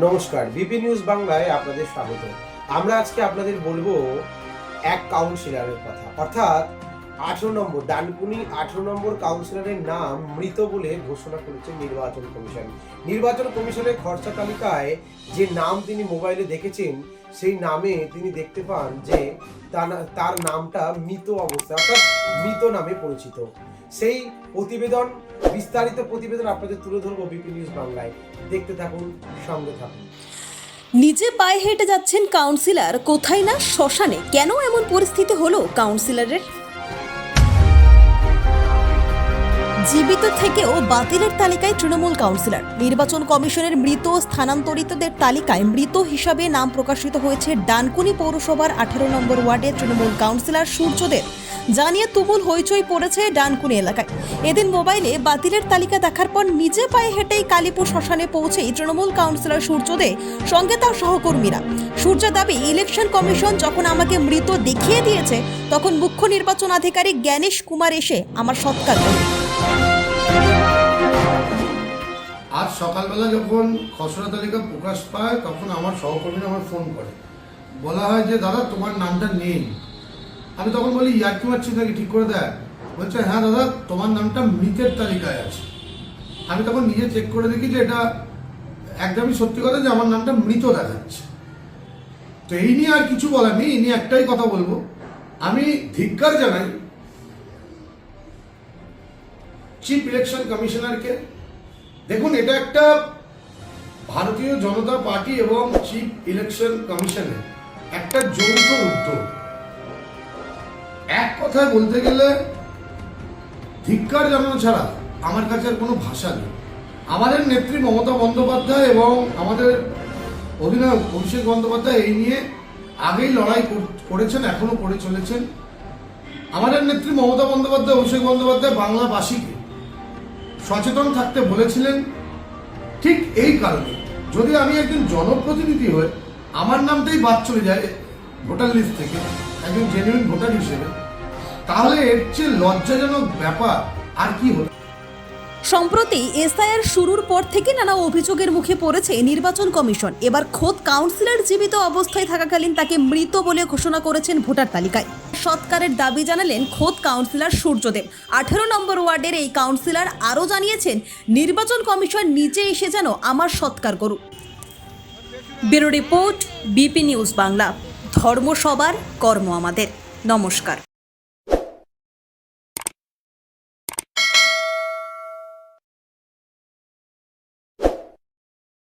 নমস্কার, BP news বাংলায় আপনাদের স্বাগত। আমরা আজকে আপনাদের বলব এক কাউন্সিলরের কথা। অর্থাৎ আঠেরো নম্বর, ডানকুনি আঠেরো নম্বর কাউন্সিলরের নাম মৃত বলে ঘোষণা করেছে নির্বাচন কমিশন। নির্বাচন কমিশনের খরচা তালিকায় যে নাম তিনি মোবাইলে দেখেছেন, সেই নামে তিনি দেখতে পান যে তার- নামটা মৃত অবস্থা অর্থাৎ মৃত নামে পরিচিত। সেই প্রতিবেদন বিস্তারিত প্রতিবেদন আপনাদের তুলে ধরবো বিপি নিউজ বাংলায়। দেখতে থাকুন, সঙ্গে থাকুন। নিজে পায়ে হেঁটে যাচ্ছেন কাউন্সিলর কোথায় না শ্মশানে? কেন এমন পরিস্থিতি হলো কাউন্সিলরের জীবিত থেকে ও বাতিলের তালিকায় তৃণমূল কাউন্সিলর। নির্বাচন কমিশনের মৃত স্থানান্তরিতদের তালিকায় মৃত হিসাবে নাম প্রকাশিত হয়েছে ডানকুনি পৌরসভার আঠারো নম্বর ওয়ার্ডের তৃণমূল কাউন্সিলর সূর্যদেব। জানিয়ে তুমুল হইচই পড়েছে ডানকুনি এলাকায়। এদিন মোবাইলে বাতিলের তালিকা দেখার পর নিজে পায়ে হেঁটেই কালীপুর শ্মশানে পৌঁছেই তৃণমূল কাউন্সিলর সূর্যদে সঙ্গে তার সহকর্মীরা। সূর্য দাবি, ইলেকশন কমিশন যখন আমাকে মৃত দেখিয়ে দিয়েছে, তখন মুখ্য নির্বাচন আধিকারিক জ্ঞানেশ কুমার এসে আমার সৎকার করবে। আজ সকালবেলা যখন খসড়া তালিকা প্রকাশ পায়, তখন আমার সহকর্মীরা আমার ফোন করে। বলা হয় যে, দাদা, তোমার নামটা নেই। আমি তখন বলি ইয়ার্কি মারছি নাকি? ঠিক করে দেয় বলছে হ্যাঁ দাদা, তোমার নামটা মৃতের তালিকায় আছে। আমি তখন নিজে চেক করে দেখি যে, এটা একদমই সত্যি কথা যে, আমার নামটা মৃত দেখাচ্ছে। তো এই নিয়ে আর কিছু বলার নেই, এই নিয়ে একটাই কথা বলব। আমি ধিক্কার জানাই চিফ ইলেকশন কমিশনারকে দেখুন, এটা একটা ভারতীয় জনতা পার্টি এবং চিফ ইলেকশন কমিশনের একটা যৌথ উদ্যোগ। এক কথায় বলতে গেলে, ধিক্কার জানানো ছাড়া আমার কাছে আর কোনো ভাষা নেই। আমাদের নেত্রী মমতা বন্দ্যোপাধ্যায় এবং আমাদের অধিনায়ক অভিষেক বন্দ্যোপাধ্যায় এই নিয়ে আগেই লড়াই কর- করেছেন, এখনও করে চলেছেন। আমাদের নেত্রী মমতা বন্দ্যোপাধ্যায়, অভিষেক বন্দ্যোপাধ্যায় বাংলাবাসীকে সচেতন থাকতে বলেছিলেন, ঠিক এই কারণে যদি আমি একজন জনপ্রতিনিধি হয়ে আমার নামটাই বাদ চলে যায় ভোটার লিস্ট থেকে, একজন জেনুইন ভোটার হিসেবে, তাহলে এর চেয়ে লজ্জাজনক ব্যাপার আর কি হতে সম্প্রতি এসআইআর শুরুর পর থেকে নানা অভিযোগের মুখে পড়েছে নির্বাচন কমিশন। এবার খোদ কাউন্সিলর জীবিত অবস্থায় থাকাকালীন তাকে মৃত বলে ঘোষণা করেছেন ভোটার তালিকায়। সৎকারের দাবি জানালেন খোদ কাউন্সিলর সূর্যদেব। আঠেরো নম্বর ওয়ার্ডের এই কাউন্সিলর আরও জানিয়েছেন, নির্বাচন কমিশন নিচে এসে যেন আমার সৎকার করুক। Bureau report, BP news Bangla. ধর্ম সবার কর্ম আমাদের। নমস্কার।